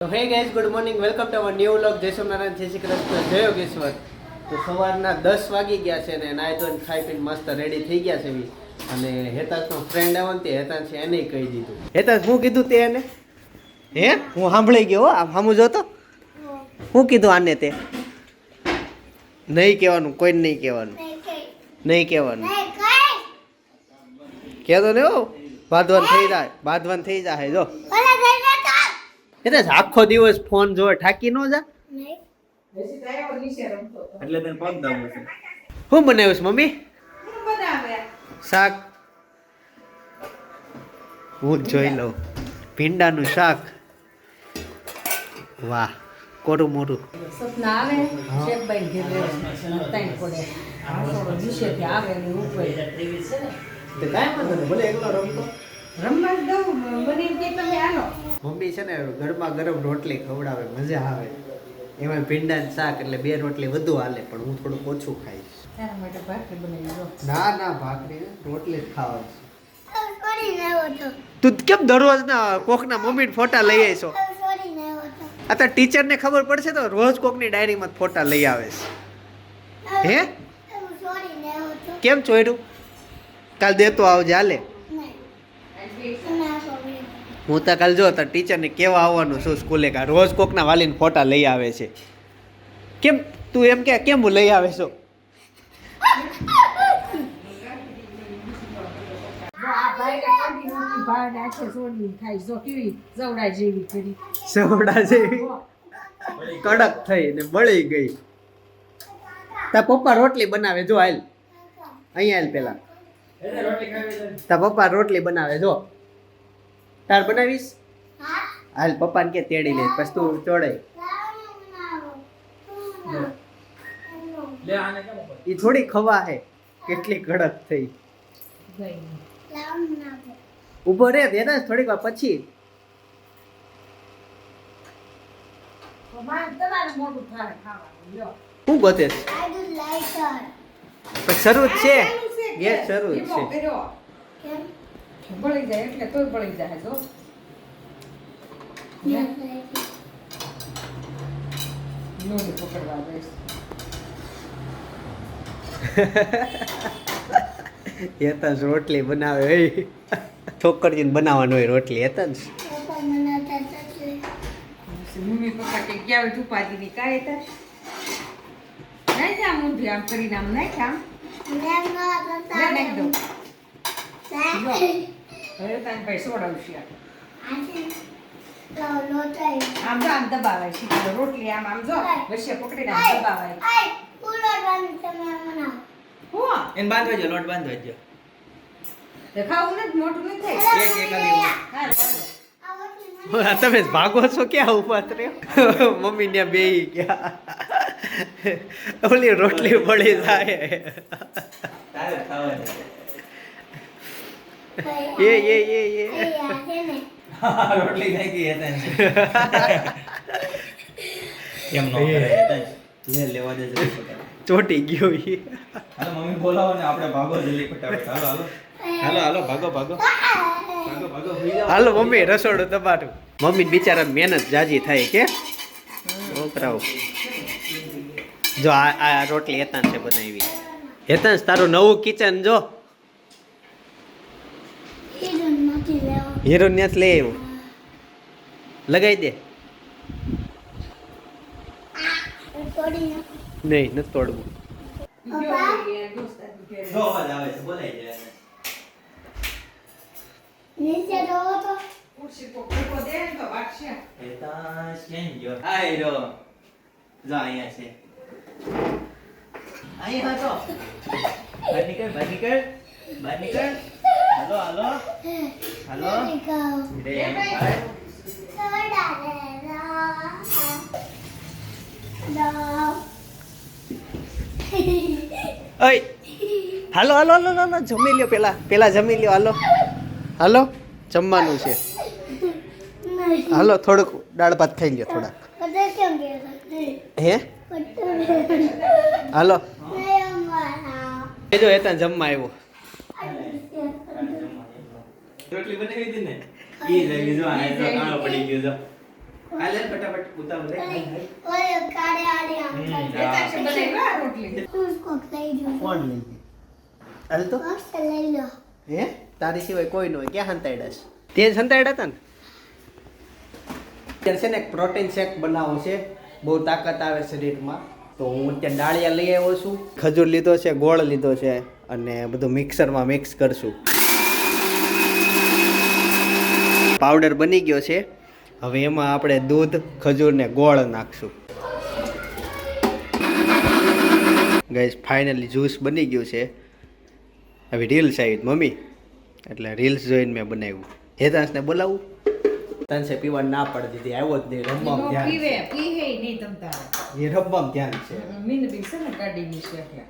તો hey guys good morning welcome to our new vlog જય સોમનારાયણ જય શ્રી કૃષ્ણ. જય યોગેશ્વર. તો સવારના દસ વાગી ગયા છે ને નાય ધોઈને ખાઈ પીને મસ્ત રેડી થઈ ગયા છે અને હેતાંશનો ફ્રેન્ડ આવે ને તે હેતાંશે એને કહી દીધું. હેતાંશ, હું કીધું તે એને? હે? હું સાંભળી ગયો આમ સામું જોતો? હું કીધું આને તે? નહીં કહેવાનું કોઈને નહીં કહેવાનું. નહીં કહેવાનું. કહેતો ને હો, બાંધવાન થઈ જાય, બાંધવાન થઈ જાય, જો. એટલે આખો દિવસ ફોન જોવે ઠાકી નો જા. એટલે તને પગ દાબો છે હું બનાવ્યું છે મમ્મી શાક. હું જ જોઈ લઉં. ભીંડાનું શાક. વાહ કોરું મોરું. સપના આવે? શેકબાઈ ઘેર. ત્રણ પડે આસોડો કે આવે ને ઉપર ભલે એકલો રમતો. રમવા દઉં મને કે તમે હાલો. મમ્મી છે ને ગરમા ગરમ રોટલી ખવડાવે મજા આવે. એમાં ભીંડા શાક એટલે બે રોટલી વધુ હાલે પણ હું થોડુંક ઓછું ખાઈશ. તારા માટે ભાખરી બનાવી દો ના ના ભાખરી રોટલી જ ખાવાની તું. કેમ દરરોજ ના કોકના મમ્મી ફોટા લઈ આવીશો? આ તો ટીચરને ખબર પડશે તો રોજ કોકની ડાયરીમાં ફોટા લઈ આવે છે. હે? કેમ ચોર્યું કાલ દેતો આવજે હાલે. હું તો કાલ જો તો ટીચરને કેવા આવવાનું છું સ્કૂલે કા રોજ કોકના વાલીને ફોટા લઈ આવે છે. કેમ તું એમ કે કેમ હું લઈ આવે છો? સવડા જેવી. કડક થઈ ને બળી ગઈ. તા પપ્પા રોટલી બનાવે જો હાલ. અહીંયા હાલ પેલા. તા પપ્પા રોટલી બનાવે જો. તાર બનાવીશ? હાલ પપ્પાને કે તેડી લે પછી તું ચોડાય લે આને કેમ ઉપર? એ થોડી ખવા હે કેટલી કડક થઈ. ઊભો ઊભો રે દેના થોડીક વાર પછી. શું ગોતે શરૂ જ છે. ગેસ શરૂ છે. બળી જાય એટલે તોય બળી જાય જો. લોહી પકડવા દઈશ. રોટલી બનાવે હોય છોકરીને બનાવવાનું હોય રોટલી હેતન મમ્મી પપ્પા કે ગયા હોય ઉપાધિની કાંઈ હતા નાખ આમ ઊંધી આમ કરીને આમ. નહીં લે નાખ દઉં હવે તને પૈસો સોડાવશે આમ જો આમ દબાવાય સીધો રોટલી આમ આમ જો વચ્ચે પકડીને આમ દબાવાય. હું? એને બાંધવા જો લોટ બાંધવા જો દેખાવું નથી મોટું નથી થાય. એક એક તમે ભાગો છો ક્યાં ઊભા રહ્યો? મમ્મી ને બે ગયા. ઓલી રોટલી પડી જાય. એ એ એ એ. રોટલી ખાઈ ગઈ હતા કેમ નો કરે હતા લે લેવા દે જલ્દી ચોટી ગયો ઈ હાલો મમ્મી બોલાવો ને આપણે ભાગો જલ્દી ફટાફટ. હાલો હાલો. હાલો હાલો ભાગો ભાગો. ભાગો ભાગો હાલો મમ્મી રસોડું તમારું. મમ્મી બિચારા મહેનત જાજી થાય કે? છોકરાઓ. જો આ આ રોટલી હેતાન છે બનાવી. હેતાંશ તારું નવું કિચન જો. હીરો ને લઈ આવ્યો? લગાવી દે. નહીં નથી તોડવું. ગયો એ દોસ્તાર ઘેરે. જો અવાજ ગયો? હાલો, હાલો. હાલો. રે, ભાઈ. હાલો હાલો હાલો હાલો જમી લ્યો પેલા પેલા જમી લ્યો હાલો હાલો જમવાનું છે. હાલો થોડુંક દાળ ભાત ખાઈ લ્યો થોડાક. હે? હાલો એ જો જમવા આવ્યો. રોટલી બનાવી હતી ને ઈ જ જો આ તો કાણો પડી ગયો જો હાલે ફટાફટ ઉતાવળ રે હાલ, હાલ. ઓય કાળે આલે આમ હમ, બનાવી રોટલી તું કોક લઈ જો કોણ લઈ હાલ તો મસ્ત લઈ લો હે તારી સિવાય કોઈ ન હોય ક્યાં સંતાડ્યા છે તે સંતાડ્યા હતા ને અત્યારે છે ને એક પ્રોટીન શેક બનાવો છે બહુ તાકાત આવે શરીરમાં તો હું અત્યારે ડાળિયા લઈ આવ્યો છું ખજૂર લીધો છે ગોળ લીધો છે અને બધું મિક્સરમાં મિક્સ કરશું પાવડર બની ગયો છે. હવે એમાં આપણે દૂધ ખજૂરને ગોળ નાખશું. ગઈસ ફાઇનલી જ્યુસ બની ગયું છે. હવે રીલ્સ આવી મમ્મી. એટલે રીલ્સ જોઈને મેં બનાવ્યું. હેતાંશને બોલાવું. તનસે પીવા ના પડી દીધી આવ્યો જ નહીં રમવામાં ધ્યાન પીવે છે. પીહે નહીં તમતા એ રમવામાં ધ્યાન છે. મીનબી છે ને ગાડીની છે એટલે.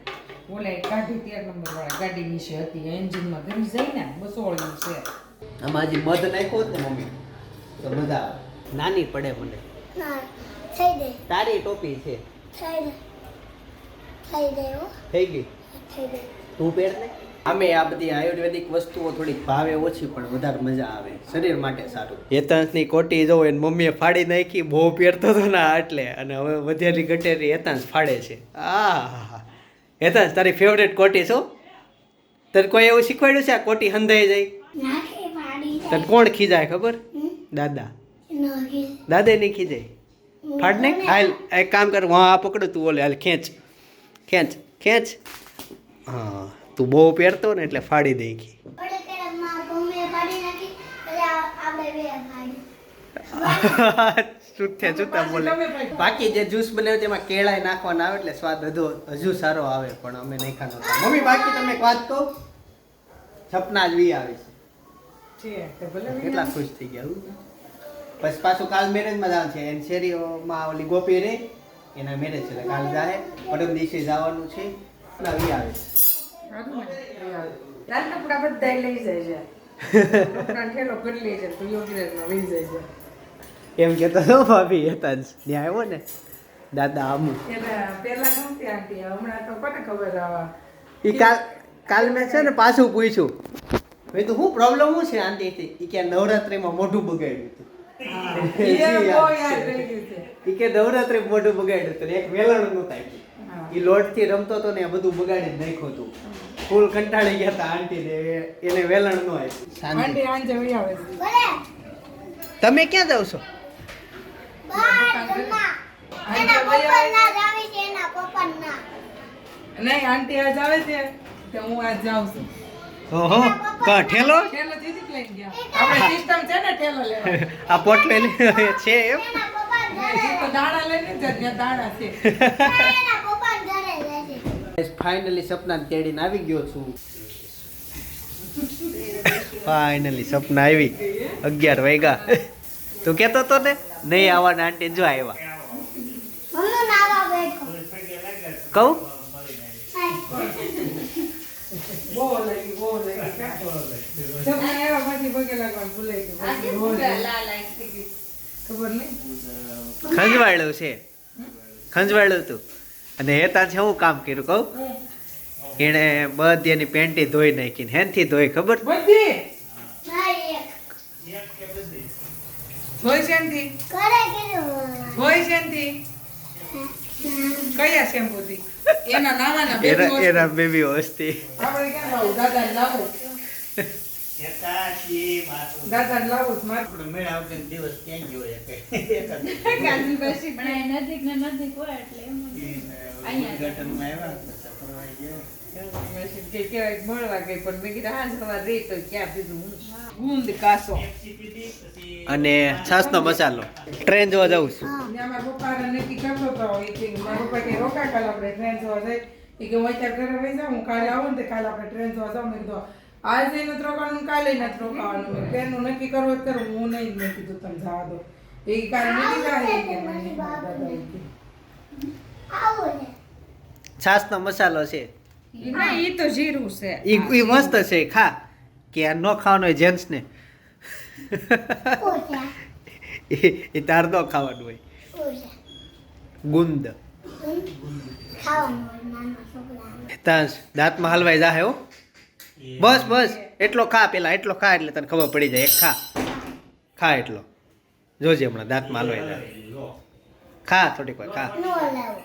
ઓલા કાઢી તેર નંબર વાળા ગાડીની છે હતી એન્જિનમાં ઘરી જાય ને બસોળી છે. આમાં હજી મધ નાખ્યો ને મમ્મી? તો મજા આવે. નાની પડે મને. થઈ દે તારી ટોપી છે. થઈ દે થઈ દે હો. થઈ ગઈ? તું પહેર ને અમે આ બધી આયુર્વેદિક વસ્તુઓ થોડીક ભાવે ઓછી પણ વધારે મજા આવે. શરીર માટે સારું. હેતાંશની કોટી જો એને મમ્મીએ ફાડી નાખી બહુ પહેરતો હતો ને એટલે. અને હવે વધેલી ગટેરી હેતાંશ ફાડે છે. આ હેતાંશ તારી ફેવરેટ કોટી છો? તને કોઈ એવું શીખવાડ્યું છે? આ કોટી હંધાઈ જાય? તને કોણ ખીજાય ખબર? દાદા. દાદા નહીં ખીજાય? ફાડ ને હાલ એક કામ કર હું આ પકડો તું ઓલે હાલ ખેંચ. ખેંચ ખેંચ. હા તું બહુ પહેરતો ને એટલે ફાડી દઈ ખી છૂટે છૂટા બોલે. બાકી જે જ્યુસ બનાવ્યું તેમાં કેળા નાખવાના આવે એટલે સ્વાદ હજુ હજુ સારો આવે પણ અમે નહીં ખાનો મમ્મી બાકી તમે એક વાત કહો? સપના જ વી આવે છે. કેટલા ખુશ થઈ ગયા પછી પાછું કાલ મેરેજમાં જવાનું છે એની શેરીઓમાં ઓલી ગોપી રે એના મેરેજ છે કાલ જાય પરમ દિવસે જવાનું છે ના વી આવે. છે લાલ બધા લઈ જાય છે. ઠેલો કરી લે છે તો યોગીરાજમાં લઈ જાય છે. એમ કહેતો હતો ભાભી હતા જ. ત્યાં આવ્યો ને દાદા આમ. પેલા ગમતી આંટી હમણાં તો કોને ખબર આવા. ઈ કાલ કાલ મેં છે ને પાછું પૂછ્યું. મેં તો શું પ્રોબ્લેમ શું છે આંટીથી એ કે નવરાત્રીમાં મોઢું બગાડ્યું હતું. એ કે નવરાત્રી મોઢું બગાડ્યું હતું એક વેલણનું થાય એ ઈ લોટથી રમતો હતો ને એ બધું બગાડી નાખ્યું હતું. ફૂલ કંટાળી ગયા હતા આંટી ને એને વેલણ નો આવે છે. તમે ક્યાં જાવ છો? નહીં આંટી આજ આવે છે. તો હું આજ જાઉં છું. ઓહો કા ઠેલો? ઠેલો જીતી લઈ ગયા. આપણે સિસ્ટમ છે ને ઠેલો લેવા. આ પોટલેલી છે એમ? ફાઇનલી સપના તેડીને આવી ગયો છું. ફાઇનલી સપના આવી. અગિયાર વાગ્યા. તું કેતો તો ને? નહીં આવવાના આંટી જો આવ્યા. કહું? બહુ લાગી બહુ લાગી તમને એવા પછી પગે લાગવાનું ભૂલાઈ ગયું ખબર નહીં ખંજવાળ્યું છે. ખંજવાળ્યું હતું અને હેતા છે હું કામ કર્યું કહું. એણે બધી એની પેન્ટી ધોઈ નાખીને. હેનથી ધોઈ ખબર? બધી શેનથી શેનથી કયા શેમ્પૂથી? એના નાવાના બેબી એના બેબી વસ્તી આપણે ક્યાં લાવું? દાદા લાવું. દાદા લાવું આપણે મેળા વગર દિવસ ક્યાં ગયો નજીક ને નજીક હોય એટલે અહીંયા. ઉદ્ઘાટનમાં છાસ અને છાસનો મસાલો ટ્રેન જોવા છું ને જોવા ને મેં આજે નથી રોકાવાનું કાલે નથી રોકાવાનું ટ્રેનનું નક્કી કરવું જ હું નહીં મેં કીધું તમે જવા દો એ કાલે નીકળી જાય એ કે મને દાદા એ કે. આવું ને છાસનો મસાલો છે ના ઈ તો જીરું છે. ઈ ઈ મસ્ત છે ખા. કે આ ન ખાવાનો હોય જેન્ટ્સ ને. એ તાર ન ખાવાનું હોય. ગુંદ. દાંતમાં હલવાઈ જાહે હો. બસ બસ. એટલો ખા પેલા એટલો ખા એટલે તને ખબર પડી જાય. એક ખા. ખા એટલો. જોજે હમણાં દાંતમાં હલવાઈ જાય ખા થોડીક વાર ખા. નો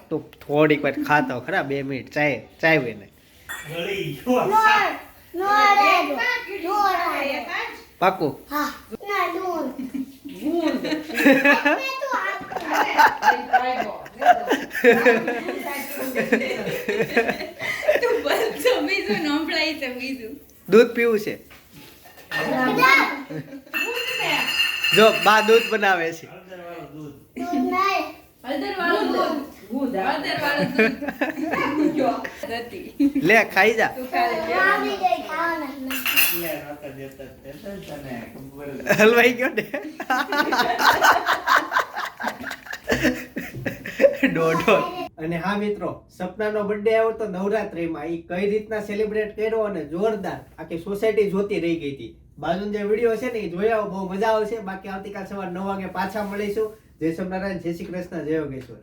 તું થોડીક વાર ખાતો ખરા? બે મિનિટ ચાય ચાય ને. ગળી ગયો. નો નો નો લાવો પાકું. હા. ના મેં તો દૂધ પીવું છે. જો બા દૂધ બનાવે છે. લે ખાઈ જ. હલવાઈ ગયો ને. દોઢો અને હા મિત્રો સપનાનો બર્થડે આવ્યો તો નવરાત્રીમાં એ કઈ રીતના સેલિબ્રેટ કર્યો અને જોરદાર આખી સોસાયટી જોતી રહી ગઈ હતી. બાજુ જે વીડિયો છે ને એ જોયા બહુ મજા આવશે. બાકી આવતીકાલ સવાર નવ વાગે પાછા મળીશું. જય સોમનારાયણ જય શ્રી કૃષ્ણ જય યોગેશ્વર.